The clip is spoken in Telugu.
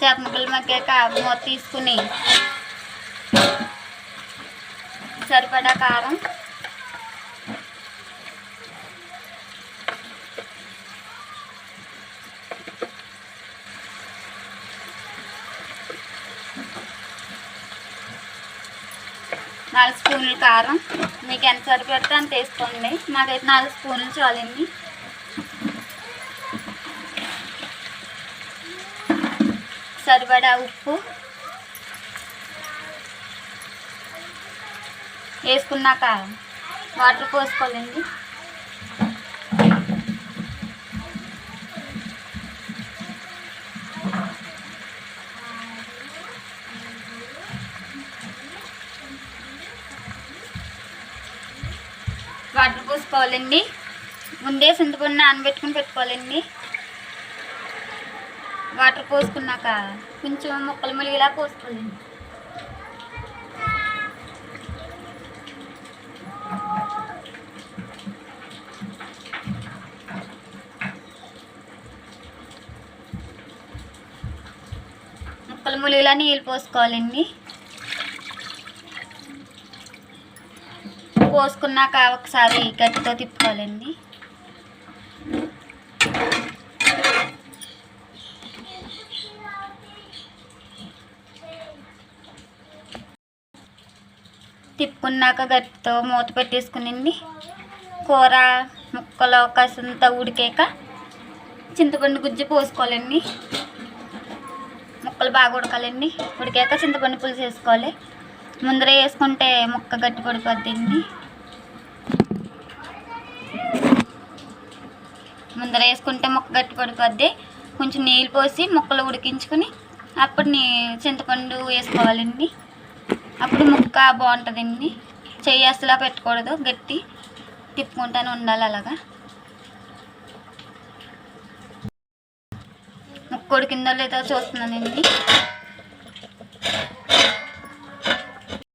చేప ముక్కలు మగ్గాక మూత తీసుకుని సరిపడా కారం. నాలుగు స్పూన్లు కారం. మీకు ఎంత సరిపెడితే అంత వేసుకోండి. మాకైతే నాలుగు స్పూన్లు చాలండి సరిపడా ఉప్పు. వేసుకున్నాక వాటర్ పోసుకోవాలండి. వాటర్ పోసుకోవాలండి. ముందే చింతపండు నానబెట్టుకుని పెట్టుకోవాలండి. వాటర్ పోసుకున్నాక కొంచెం ముక్కలు ములిగిలా పోసుకోవాలండి ముక్కలు ములిగిలా నీళ్ళు పోసుకోవాలండి. పోసుకున్నాక ఒకసారి గట్టితో తిప్పుకోవాలండి. తిప్పుకున్నాక గట్టితో మూత పెట్టేసుకునండి కూర ముక్కలు కాసంత ఉడికాక చింతపండు గుజ్జు పోసుకోవాలండి. ముక్కలు బాగా ఉడకాలండి. ఉడికాక చింతపండు పులుసు వేసుకోవాలి. ముందర వేసుకుంటే ముక్క గట్టి పడిపోద్దండి. ముందర వేసుకుంటే ముక్క గట్టి పడిపోద్ది. కొంచెం నీళ్ళు పోసి ముక్కలు ఉడికించుకుని అప్పుడు నీ చింతపండు వేసుకోవాలండి. అప్పుడు ముక్క బాగుంటుందండి చెయ్యి అసలు పెట్టకూడదు గట్టి తిప్పుకుంటానే ఉండాలి అలాగా. ముక్క కింద లేదో చూస్తున్నానండి.